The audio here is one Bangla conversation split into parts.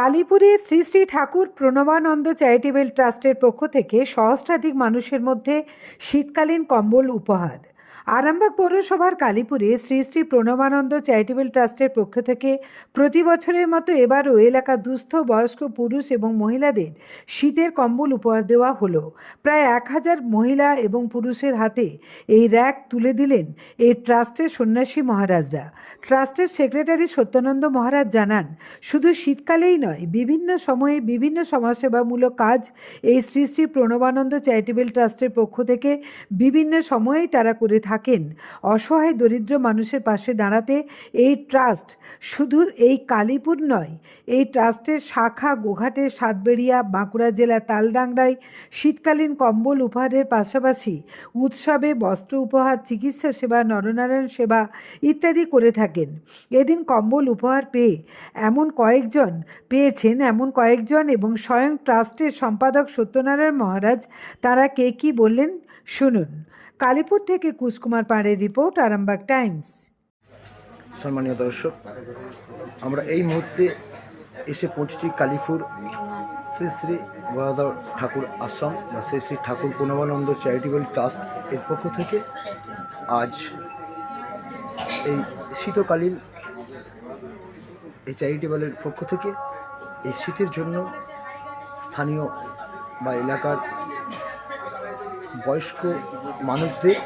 কালীপুরে শ্রী শ্রী ঠাকুর প্রণবানন্দ চ্যারিটেবল ট্রাস্টের পক্ষ থেকে সহস্রাধিক মানুষের মধ্যে শীতকালীন কম্বল উপহার। আরামবাগ পৌরসভার কালীপুরে শ্রী শ্রী প্রণবানন্দ চ্যারিটেবল ট্রাস্টের পক্ষ থেকে প্রতি বছরের মতো এবারও এলাকা দুস্থ, বয়স্ক পুরুষ এবং মহিলাদের শীতের কম্বল উপহার দেওয়া হলো। প্রায় এক হাজার মহিলা এবং পুরুষের হাতে এই র্যাক তুলে দিলেন এই ট্রাস্টের সন্ন্যাসী মহারাজরা। ট্রাস্টের সেক্রেটারি সত্যানন্দ মহারাজ জানান, শুধু শীতকালেই নয়, বিভিন্ন সময়ে বিভিন্ন সমাজসেবামূলক কাজ এই শ্রী শ্রী প্রণবানন্দ চ্যারিটেবল ট্রাস্টের পক্ষ থেকে বিভিন্ন সময়েই তারা করে থাকেন। অসহায় দরিদ্র মানুষের পাশে দাঁড়াতে এই ট্রাস্ট শুধু এই কালীপুর নয়, এই ট্রাস্টের শাখা গোঘাটে সাতবেড়িয়া, বাঁকুড়া জেলা তালডাংরায় শীতকালীন কম্বল উপহারের পাশাপাশি উৎসবে বস্ত্র উপহার, চিকিৎসা সেবা, নরনারায়ণ সেবা ইত্যাদি করে থাকেন। এদিন কম্বল উপহার পেয়ে এমন কয়েকজন পেয়েছেন, এমন কয়েকজন এবং স্বয়ং ট্রাস্টের সম্পাদক সত্যনারায়ণ মহারাজ তারা কে কী বললেন শুনুন। কালীপুর থেকে কুশকুমার পাড়ের রিপোর্ট, আরামবাগ টাইমস। সম্মানীয় দর্শক, আমরা এই মুহূর্তে এসে পৌঁছেছি কালীপুর শ্রী শ্রী গদাধর ঠাকুর আশ্রম বা শ্রী শ্রী ঠাকুর প্রণবানন্দ চ্যারিটেবল ট্রাস্ট এর পক্ষ থেকে আজ এই শীতকালীন এই চ্যারিটেবলের পক্ষ থেকে এই শীতের জন্য স্থানীয় বা এলাকার বয়স্ক মানুষদের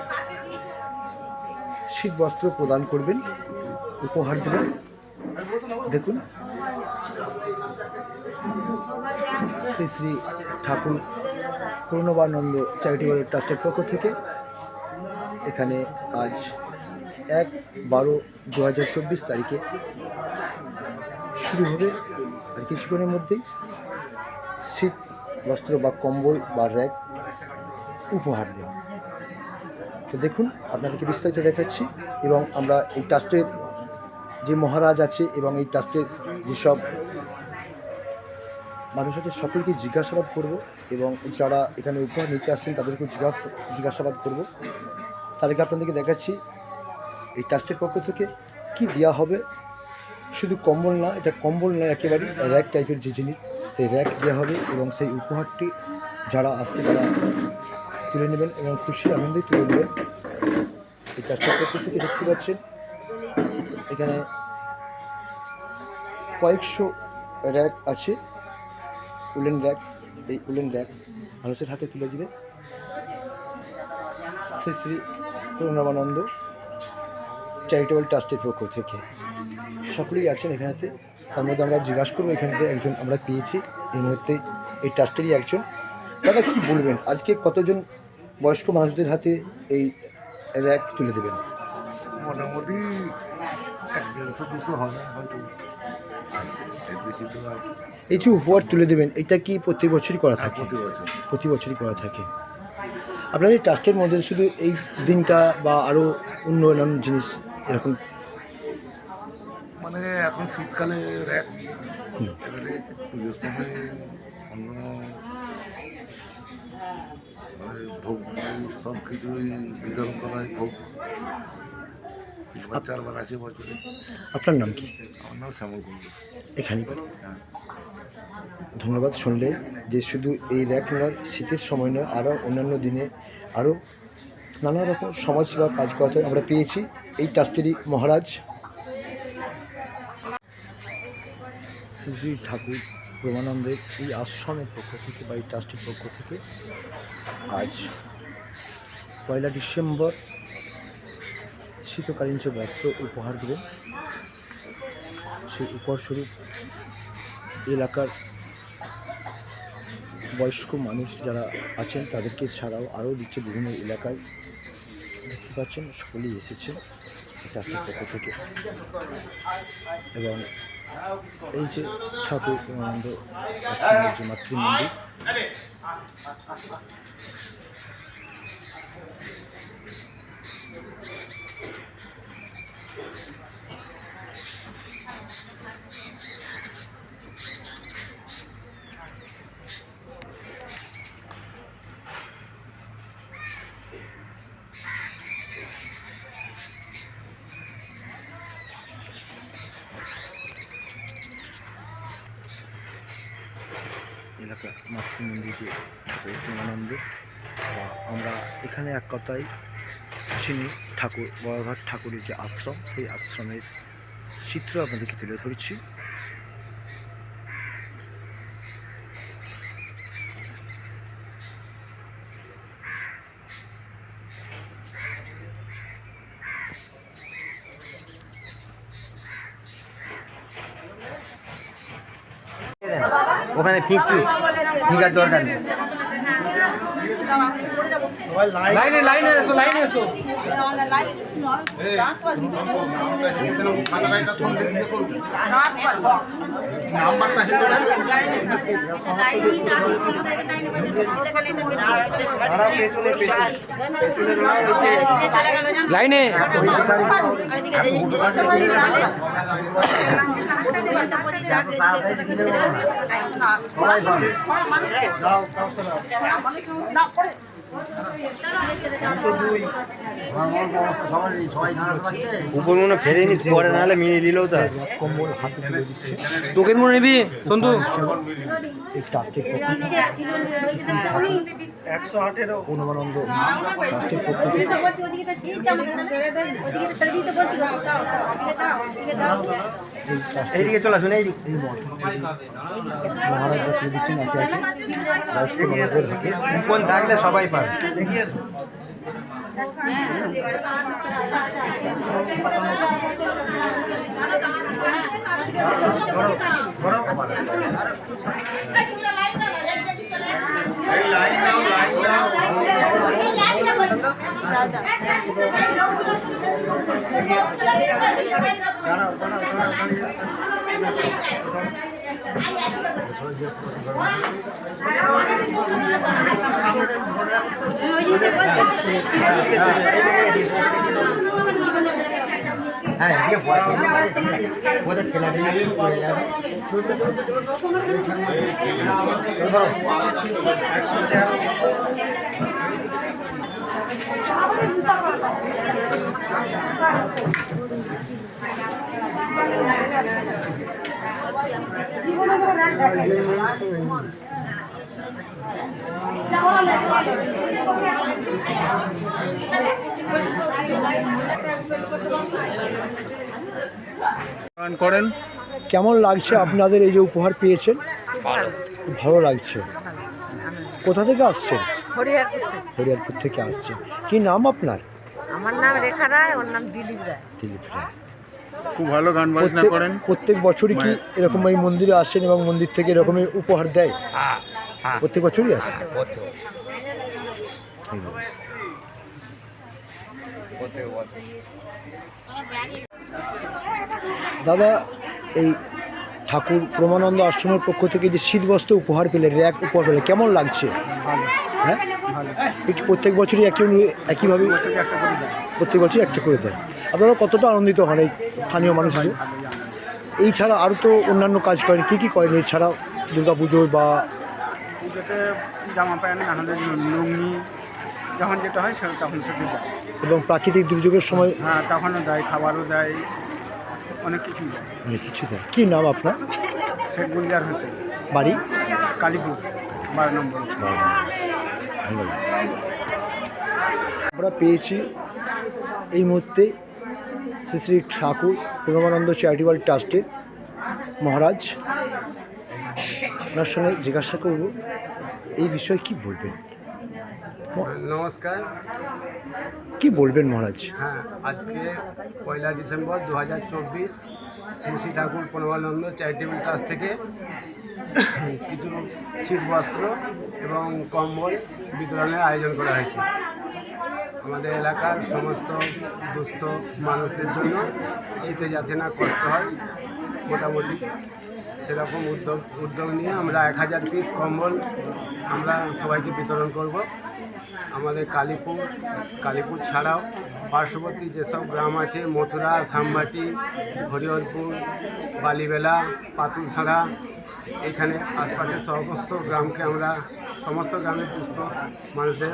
শীত বস্ত্র প্রদান করবেন, উপহার দেবেন। দেখুন, শ্রী শ্রী ঠাকুর পূর্ণবানন্দ চ্যারিটেবল ট্রাস্টের পক্ষ থেকে এখানে আজ এক বারো দু হাজার চব্বিশ তারিখে শুরু হবে। আর কিছুক্ষণের মধ্যেই শীত বস্ত্র বা কম্বল বা র্যাক উপহার দেওয়া। তো দেখুন, আপনাদেরকে বিস্তারিত দেখাচ্ছি এবং আমরা এই ট্রাস্টের যে মহারাজ আছে এবং এই ট্রাস্টের যেসব মানুষ আছে, সকলকে জিজ্ঞাসাবাদ করব এবং যারা এখানে উপহার নিতে আসছেন, তাদেরকেও জিজ্ঞাসা, জিজ্ঞাসাবাদ করব। আগে আপনাদেরকে দেখাচ্ছি এই ট্রাস্টের পক্ষ থেকে কি দেওয়া হবে। শুধু কম্বল না, এটা কম্বল নয় একেবারেই র্যাক টাইপের যে জিনিস, সেই র্যাক দেওয়া হবে এবং সেই উপহারটি যারা আসছে তারা তুলে নেবেন এবং খুশি আনন্দে তুলে নেবেন। এই ট্রাস্টের পক্ষ থেকে দেখতে পাচ্ছেন, এখানে কয়েকশো র্যাক আছে, উলেন র্যাক, এই উলেন র্যাক মানুষের হাতে তুলে দিবে। শ্রী শ্রী প্রণবানন্দ চ্যারিটেবল ট্রাস্টের পক্ষ থেকে। সকলেই আছেন এখানেতে, তার মধ্যে আমরা জিজ্ঞাসা করব এখানে একজন আমরা পেয়েছি। এই মুহূর্তে এই ট্রাস্টেরই একজন। দাদা কি বলবেন? আজকে কতজন বয়স্ক মানুষদের হাতে এই র্যাক তুলে দেবেন? মোটামুটি এক দেড়শো দুশো হবে হয়তো। এর বেশি তো আর এই যে উপহার তুলে দেবেন এটা কি প্রতি বছরই করা থাকে? প্রতি বছর। প্রতি বছরই করা থাকে। আপনাদের ট্রাস্টের মধ্যে শুধু এই দিনটা বা আরও অন্য অন্যান্য জিনিস এরকম? মানে এখন শীতকালে র্যাক এবারে পুজোর সময় অন্য ভোগ সব কিছুই বিতরণ করা হয় ভোগ চারবার আছে বছরে। আপনার নাম কি? আমার নাম শ্যামল কুণ্ডু বাড়ি হ্যাঁ। ধন্যবাদ শুনলে যে শুধু এই র্যাক নয় শীতের সময় নয় আরও অন্যান্য দিনে আরও নানা রকম সমাজসেবা কাজ করাতে আমরা পেয়েছি। এই ট্রাস্টেরই মহারাজ। শ্রী শ্রী ঠাকুর প্রমানন্দের এই আশ্রমের পক্ষ থেকে বা এই ট্রাস্টের পক্ষ থেকে আজ পয়লা ডিসেম্বর, শীতকালীন যে বস্ত্র উপহার দেবেন সেই উপহারস্বরূপ এলাকার বয়স্ক মানুষ যারা আছেন, তাদেরকে ছাড়াও আরও দিচ্ছে বিভিন্ন এলাকায়। দেখতে পাচ্ছেন, সকলেই এসেছেন ট্রাস্টের পক্ষ থেকে। এবং এই যে ঠাকুর আনন্দ যে মাতৃমন্দির এলাকা মাতৃমন্দির যে প্রেমানন্দ, বা আমরা এখানে এক কথায় চিনি ঠাকুর বড়ঘাট ঠাকুরের যে আশ্রম, সেই আশ্রমের চিত্র আপনাদেরকে তুলে ধরছি। ওখানে ফিরছি ফিকার দরকার নেই। লাইনে লাইনে এসো লাইনে এসো। লাইনে। উপর মনে ফেরেনি পরে নাহলে মিলিয়ে নিলেও তো কম্বল হাতে তুলে দিচ্ছে তোকে মনে নিবি সন্তু? থেকে একশো আঠেরো পক্ষ ট্রাস্টের এইদিকে চলে আসুন এইদিকে। মহারাজরা তুলে দিচ্ছেন একে একে বয়স্ক মানুষদের হাতে কোন থাকলে সবাই পাবে। হ্যাঁ এদিকে বয়স ওদের ঠেলি পড়ে যাবে করেন। কেমন লাগছে আপনাদের এই যে উপহার পেয়েছেন? ভালো। লাগছে। কোথা থেকে আসছেন? হরিয়ারপুর থেকে আসছেন। কি নাম আপনার? আমার নাম রেখা রায় ওর নাম দিলীপ রায়। দিলীপ রায়। খুব ভালো গান বাজনা প্রত্যেক করেন। প্রত্যেক বছরই কি এরকম এই মন্দিরে আসেন এবং মন্দির থেকে এরকমের উপহার দেয়? প্রত্যেক বছরই আসে? দাদা এই ঠাকুর প্রমানন্দ আশ্রমের পক্ষ থেকে যে শীতবস্ত্র উপহার পেলে র্যাক উপহার পেলে কেমন লাগছে? হ্যাঁ? প্রত্যেক বছরই একই একইভাবে প্রত্যেক বছরই একটা করে দেয়। আপনারা কতটা আনন্দিত হন এই স্থানীয় মানুষ? এই ছাড়া আরও তো অন্যান্য কাজ করেন কী কী করেন এছাড়া? দুর্গা পুজো বা পুজোতে জামা প্যান্ট আমাদের লুঙ্গি যখন যেটা হয় সেটা তখন সেটা দেয়। এবং প্রাকৃতিক দুর্যোগের সময় হ্যাঁ তখনও দেয় খাবারও দেয় অনেক কিছুই দেয়। অনেক কিছু দেয়। কী নাম আপনার? শেখ গুলজার হোসেন বাড়ি? কালীপুর বারো নম্বর। আমরা পেয়েছি এই মুহূর্তে শ্রী শ্রী ঠাকুর প্রেমানন্দ চ্যারিটেবল ট্রাস্টের মহারাজ। ওনার সঙ্গে জিজ্ঞাসা করব, এই বিষয়ে কি বলবেন? নমস্কার। কি বলবেন মহারাজ? হ্যাঁ আজকে পয়লা ডিসেম্বর দু হাজার চব্বিশ শ্রী শ্রী ঠাকুর প্রণবানন্দ চ্যারিটেবল ট্রাস্ট থেকে কিছু শীত বস্ত্র এবং কম্বল বিতরণের আয়োজন করা হয়েছে। আমাদের এলাকার সমস্ত দুস্থ মানুষদের জন্য শীতে যাতে না কষ্ট হয়, মোটামুটি সেরকম উদ্যোগ উদ্যোগ নিয়ে আমরা এক হাজার পিস কম্বল আমরা সবাইকে বিতরণ করব। আমাদের কালীপুর কালীপুর ছাড়াও পার্শ্ববর্তী যেসব গ্রাম আছে, মথুরা, সামবাটি, হরিহরপুর, বালিবেলা পাতুলছাড়া এখানে আশপাশের সমস্ত গ্রামকে আমরা, সমস্ত গ্রামের দুস্থ মানুষদের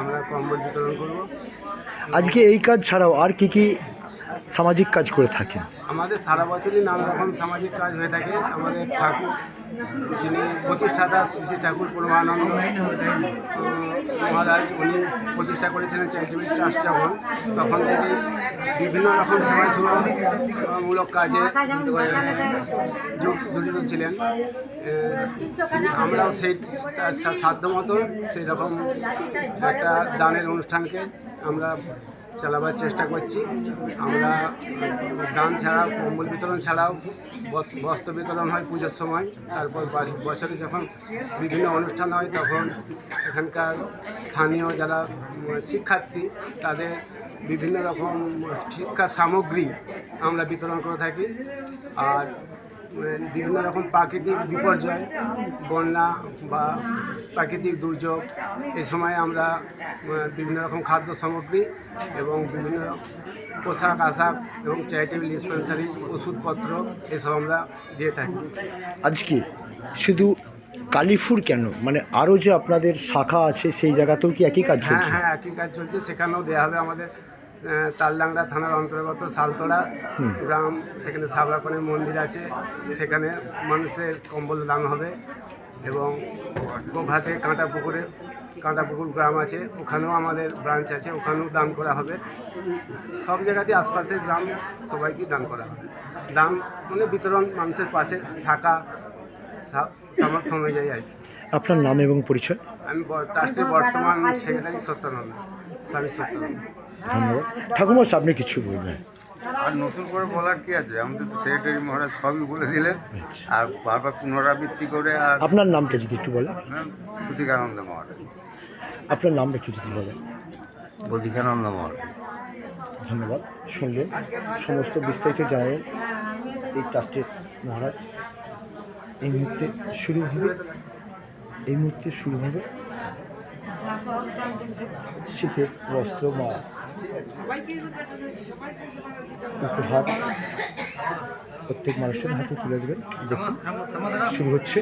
আমরা কম্বল বিতরণ করব। আজকে এই কাজ ছাড়াও আর কি কি সামাজিক কাজ করে থাকেন? আমাদের সারা বছরই নানা রকম সামাজিক কাজ হয়ে থাকে। আমাদের ঠাকুর, যিনি প্রতিষ্ঠাতা, শ্রী ঠাকুর পরমানন্দ মহারাজ, উনি প্রতিষ্ঠা করেছিলেন চ্যারিটেবল ট্রাস্ট যখন, তখন থেকেই বিভিন্ন রকম সমাজসেবামূলক কাজে জড়িত ছিলেন। আমরাও সেই সাধ্য মতন সেই রকম একটা দানের অনুষ্ঠানকে আমরা চালাবার চেষ্টা করছি। আমরা দান ছাড়াও, কম্বল বিতরণ ছাড়াও বস- বস্ত্র বিতরণ হয় পুজোর সময়। তারপর বছরে যখন বিভিন্ন অনুষ্ঠান হয়, তখন এখানকার স্থানীয় যারা শিক্ষার্থী, তাদের বিভিন্ন রকম শিক্ষা সামগ্রী আমরা বিতরণ করে থাকি। আর বিভিন্ন রকম প্রাকৃতিক বিপর্যয় বন্যা বা প্রাকৃতিক দুর্যোগ এই সময় আমরা বিভিন্ন রকম খাদ্য সামগ্রী এবং বিভিন্ন পোশাক আশাক এবং চ্যারিটেবল ডিসপেন্সারি ওষুধপত্র এসব আমরা দিয়ে থাকি। আজকে শুধু কালীপুর কেন? মানে আরও যে আপনাদের শাখা আছে সেই জায়গাতেও কি একই কাজ হ্যাঁ চলছে? হ্যাঁ একই কাজ চলছে। সেখানেও দেওয়া হবে আমাদের তালডাংরা থানার অন্তর্গত সালতোড়া গ্রাম সেখানে সাবরাকনের মন্দির আছে। সেখানে মানুষের কম্বল দান হবে এবং গোঘাটে কাঁটা পুকুরে কাঁটা পুকুর গ্রাম আছে। ওখানেও আমাদের ব্রাঞ্চ আছে ওখানেও দান করা হবে। সব জায়গাতেই আশপাশের গ্রাম সবাইকে দান করা হবে। দান মানে বিতরণ মানুষের পাশে থাকা সামর্থ্য অনুযায়ী আর কি। আপনার নাম এবং পরিচয়? আমি ট্রাস্টের বর্তমান সেক্রেটারি সত্যানন্দ স্বামী সত্যানন্দ। ধন্যবাদ। ঠাকুমা আপনি কিছু বলবেন? আর নতুন করে বলার কি আছে? আমাদের তো সেক্রেটারি মহারাজ সবই বলে দিলেন। আর বারবার পুনরাবৃত্তি করে আর আপনার নামটা যদি একটু বলেন। সুতিকানন্দ মহারাজ। আপনার নামটা একটু যদি বলেন। প্রতীকানন্দ মহারাজ। ধন্যবাদ। শুনলেন। সমস্ত বিস্তারিত জানালেন এই ট্রাস্টের মহারাজ। এই মুহূর্তে শুরু হবে। এই মুহূর্তে শুরু হবে শীতের বস্ত্র বা প্রত্যেক মানুষের হাতে তুলে দেবেন। দেখুন শুরু হচ্ছে।